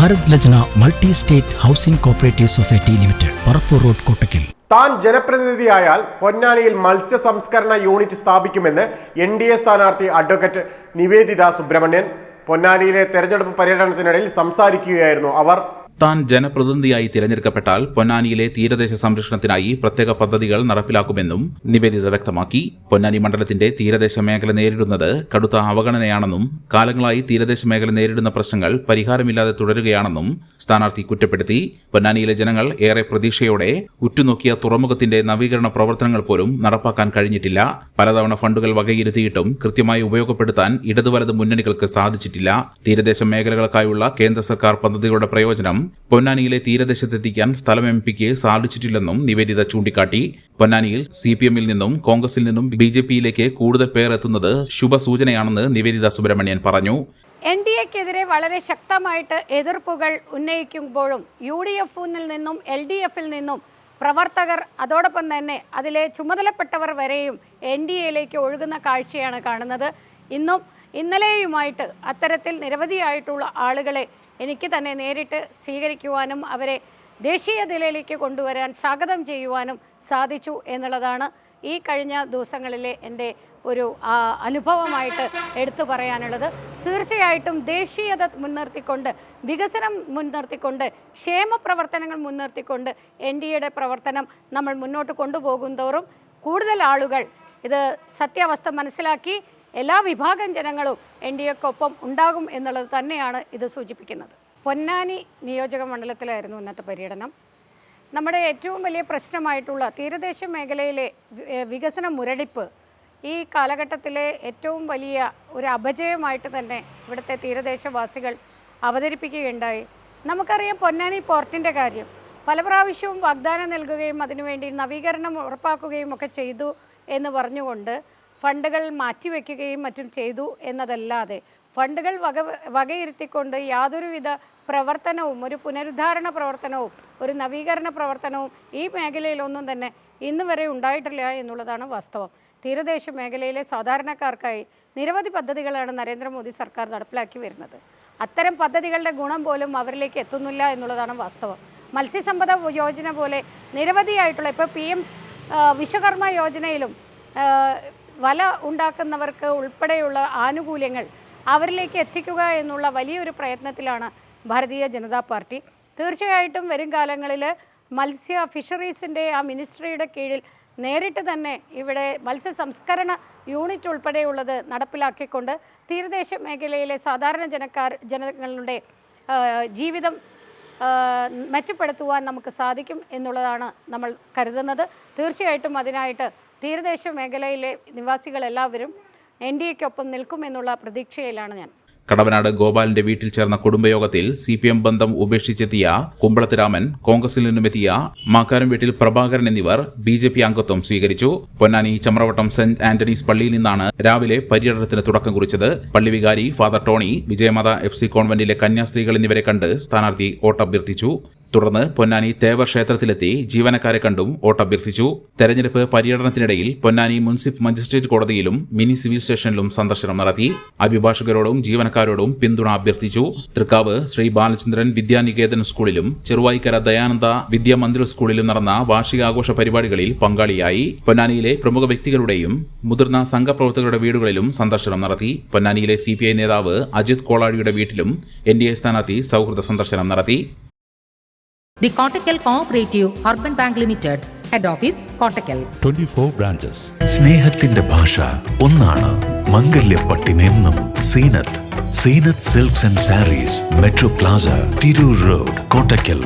Bharat Lajna multi state housing cooperative society limited Parappur road Kottakkal. താൻ ജനപ്രതിനിധിയായാൽ പൊന്നാനിയിൽ മത്സ്യ സംസ്കരണ യൂണിറ്റ് സ്ഥാപിക്കുമെന്ന് എൻ ഡി എ സ്ഥാനാർത്ഥി അഡ്വക്കേറ്റ് നിവേദിത സുബ്രഹ്മണ്യൻ പൊന്നാനിയിലെ തെരഞ്ഞെടുപ്പ് പര്യടനത്തിനിടയിൽ സംസാരിക്കുകയായിരുന്നു അവർ. താൻ ജനപ്രതിനിധിയായി തിരഞ്ഞെടുക്കപ്പെട്ടാൽ പൊന്നാനിയിലെ തീരദേശ സംരക്ഷണത്തിനായി പ്രത്യേക പദ്ധതികൾ നടപ്പിലാക്കുമെന്നും നിവേദിത വ്യക്തമാക്കി. പൊന്നാനി മണ്ഡലത്തിന്റെ തീരദേശ മേഖല നേരിടുന്നത് കടുത്ത അവഗണനയാണെന്നും കാലങ്ങളായി തീരദേശ മേഖല നേരിടുന്ന പ്രശ്നങ്ങൾ പരിഹാരമില്ലാതെ തുടരുകയാണെന്നും സ്ഥാനാർത്ഥി കുറ്റപ്പെടുത്തി. പൊന്നാനിയിലെ ജനങ്ങൾ ഏറെ പ്രതീക്ഷയോടെ ഉറ്റുനോക്കിയ തുറമുഖത്തിന്റെ നവീകരണ പ്രവർത്തനങ്ങൾ പോലും നടപ്പാക്കാൻ കഴിഞ്ഞിട്ടില്ല. പലതവണ ഫണ്ടുകൾ വകയിരുത്തിയിട്ടും കൃത്യമായി ഉപയോഗപ്പെടുത്താൻ ഇടതുവലത് മുന്നണികൾക്ക് സാധിച്ചിട്ടില്ല. തീരദേശ മേഖലകൾക്കായുള്ള കേന്ദ്ര സർക്കാർ പദ്ധതികളുടെ പ്രയോജനം പൊന്നാനിയിലെ തീരദേശത്തെത്തിക്കാൻ സ്ഥലം എം പിക്ക് സാധിച്ചിട്ടില്ലെന്നും നിവേദിത ചൂണ്ടിക്കാട്ടി. പൊന്നാനിയിൽ സി പി എമ്മിൽ നിന്നും കോൺഗ്രസിൽ നിന്നും ബി ജെ പിയിലേക്ക് കൂടുതൽ പേർ എത്തുന്നത് ശുഭസൂചനയാണെന്ന് നിവേദിത സുബ്രഹ്മണ്യൻ പറഞ്ഞു. എൻ ഡി എക്കെതിരെ വളരെ ശക്തമായിട്ട് എതിർപ്പുകൾ ഉന്നയിക്കുമ്പോഴും യു ഡി എഫിൽ നിന്നും എൽ ഡി എഫിൽ നിന്നും പ്രവർത്തകർ അതോടൊപ്പം തന്നെ അതിലെ ചുമതലപ്പെട്ടവർ വരെയും എൻ ഡി എയിലേക്ക് ഒഴുകുന്ന കാഴ്ചയാണ് കാണുന്നത്. ഇന്നും ഇന്നലെയുമായിട്ട് അത്തരത്തിൽ നിരവധിയായിട്ടുള്ള ആളുകളെ എനിക്ക് തന്നെ നേരിട്ട് സ്വീകരിക്കുവാനും അവരെ ദേശീയ നിലയിലേക്ക് കൊണ്ടുവരാൻ സ്വാഗതം ചെയ്യുവാനും സാധിച്ചു എന്നുള്ളതാണ് ഈ കഴിഞ്ഞ ദിവസങ്ങളിലെ എന്റെ ഒരു അനുഭവമായിട്ട് എടുത്തു പറയാനുള്ളത്. തീർച്ചയായിട്ടും ദേശീയത മുൻനിർത്തിക്കൊണ്ട് വികസനം മുൻനിർത്തിക്കൊണ്ട് ക്ഷേമ പ്രവർത്തനങ്ങൾ മുൻനിർത്തിക്കൊണ്ട് എൻ ഡി എയുടെ പ്രവർത്തനം നമ്മൾ മുന്നോട്ട് കൊണ്ടുപോകും തോറും കൂടുതൽ ആളുകൾ ഇത് സത്യാവസ്ഥ മനസ്സിലാക്കി എല്ലാ വിഭാഗം ജനങ്ങളും എൻ ഡി എക്കൊപ്പം ഉണ്ടാകും എന്നുള്ളത് തന്നെയാണ് ഇത് സൂചിപ്പിക്കുന്നത്. പൊന്നാനി നിയോജക മണ്ഡലത്തിലായിരുന്നു ഇന്നത്തെ പര്യടനം. നമ്മുടെ ഏറ്റവും വലിയ പ്രശ്നമായിട്ടുള്ള തീരദേശ മേഖലയിലെ വികസന മുരടിപ്പ് ഈ കാലഘട്ടത്തിലെ ഏറ്റവും വലിയ ഒരു അപജയമായിട്ട് തന്നെ ഇവിടുത്തെ തീരദേശവാസികൾ അവതരിപ്പിക്കുകയുണ്ടായി. നമുക്കറിയാം പൊന്നാനി പോർട്ടിന്റെ കാര്യം. പല പ്രാവശ്യവും വാഗ്ദാനം നൽകുകയും അതിനുവേണ്ടി നവീകരണം ഉറപ്പാക്കുകയും ഒക്കെ ചെയ്തു എന്ന് പറഞ്ഞുകൊണ്ട് ഫണ്ടുകൾ മാറ്റിവെക്കുകയും മറ്റും ചെയ്തു എന്നതല്ലാതെ ഫണ്ടുകൾ വക വകയിരുത്തിക്കൊണ്ട് യാതൊരുവിധ പ്രവർത്തനവും ഒരു പുനരുദ്ധാരണ പ്രവർത്തനവും ഒരു നവീകരണ പ്രവർത്തനവും ഈ മേഖലയിലൊന്നും തന്നെ ഇന്ന് വരെ ഉണ്ടായിട്ടില്ല എന്നുള്ളതാണ് വാസ്തവം. തീരദേശ മേഖലയിലെ സാധാരണക്കാർക്കായി നിരവധി പദ്ധതികളാണ് നരേന്ദ്രമോദി സർക്കാർ നടപ്പിലാക്കി വരുന്നത്. അത്തരം പദ്ധതികളുടെ ഗുണം പോലും അവരിലേക്ക് എത്തുന്നില്ല എന്നുള്ളതാണ് വാസ്തവം. മത്സ്യസമ്പദ യോജന പോലെ നിരവധിയായിട്ടുള്ള ഇപ്പോൾ പി എം വിശ്വകർമ്മ യോജനയിലും വല ഉണ്ടാക്കുന്നവർക്ക് ഉൾപ്പെടെയുള്ള ആനുകൂല്യങ്ങൾ അവരിലേക്ക് എത്തിക്കുക എന്നുള്ള വലിയൊരു പ്രയത്നത്തിലാണ് ഭാരതീയ ജനതാ പാർട്ടി. തീർച്ചയായിട്ടും വരും കാലങ്ങളിൽ മത്സ്യ ഫിഷറീസിന്റെ ആ മിനിസ്ട്രിയുടെ കീഴിൽ നേരിട്ട് തന്നെ ഇവിടെ മത്സ്യ സംസ്കരണ യൂണിറ്റ് ഉൾപ്പെടെയുള്ളത് നടപ്പിലാക്കിക്കൊണ്ട് തീരദേശ മേഖലയിലെ സാധാരണ ജനക്കാർ ജനങ്ങളുടെ ജീവിതം മെച്ചപ്പെടുത്തുവാൻ നമുക്ക് സാധിക്കും എന്നുള്ളതാണ് നമ്മൾ കരുതുന്നത്. തീർച്ചയായിട്ടും അതിനായിട്ട് തീരദേശ മേഖലയിലെ നിവാസികളെല്ലാവരും എൻ ഡി എക്കൊപ്പം നിൽക്കുമെന്നുള്ള പ്രതീക്ഷയിലാണ് ഞാൻ. കടവനാട് ഗോപാലിന്റെ വീട്ടിൽ ചേർന്ന കുടുംബയോഗത്തിൽ സി പി എം ബന്ധം ഉപേക്ഷിച്ചെത്തിയ കുമ്പളത്ത് രാമൻ കോൺഗ്രസിൽ നിന്നുമെത്തിയ മാക്കാരം വീട്ടിൽ പ്രഭാകരൻ എന്നിവർ ബി ജെ പി അംഗത്വം സ്വീകരിച്ചു. പൊന്നാനി ചമ്രവട്ടം സെന്റ് ആന്റണീസ് പള്ളിയിൽ നിന്നാണ് രാവിലെ പര്യടനത്തിന് തുടക്കം കുറിച്ചത്. പള്ളി വികാരി father Tony Vijayamatha F C കോൺവെന്റിലെ കന്യാസ്ത്രീകൾ എന്നിവരെ കണ്ട് സ്ഥാനാർത്ഥി വോട്ടഭ്യർത്ഥിച്ചു. തുടർന്ന് പൊന്നാനി തേവർ ക്ഷേത്രത്തിലെത്തി ജീവനക്കാരെ കണ്ടും വോട്ടഭ്യർത്ഥിച്ചു. തെരഞ്ഞെടുപ്പ് പര്യടനത്തിനിടയിൽ പൊന്നാനി മുൻസിഫ് മജിസ്ട്രേറ്റ് കോടതിയിലും മിനി സിവിൽ സ്റ്റേഷനിലും സന്ദർശനം നടത്തി. അഭിഭാഷകരോടും ജീവനക്കാരോടും പിന്തുണ അഭ്യർത്ഥിച്ചു. തൃക്കാവ് ശ്രീ ബാലചന്ദ്രൻ വിദ്യാനികേതൻ സ്കൂളിലും ചെറുവായിക്കര ദയാനന്ദ വിദ്യാമന്ദിർ സ്കൂളിലും നടന്ന വാർഷികാഘോഷ പരിപാടികളിൽ പങ്കാളിയായി. പൊന്നാനിയിലെ പ്രമുഖ വ്യക്തികളുടെയും മുതിർന്ന സംഘപ്രവർത്തകരുടെ വീടുകളിലും സന്ദർശനം നടത്തി. പൊന്നാനിയിലെ സി നേതാവ് അജിത് കോളാടിയുടെ വീട്ടിലും എൻ ഡി എ സ്ഥാനാർത്ഥി സൗഹൃദ സന്ദർശനം നടത്തി. The Kottakkal Cooperative Urban Bank Limited, Head Office, Kottakkal. 24 branches. സ്നേഹത്തിന്റെ ഭാഷ ഒന്നാണ് മംഗല്യപ്പട്ടിനെന്നും Zeenath Zeenath silks and saris metro plaza Tirur road Kottakkal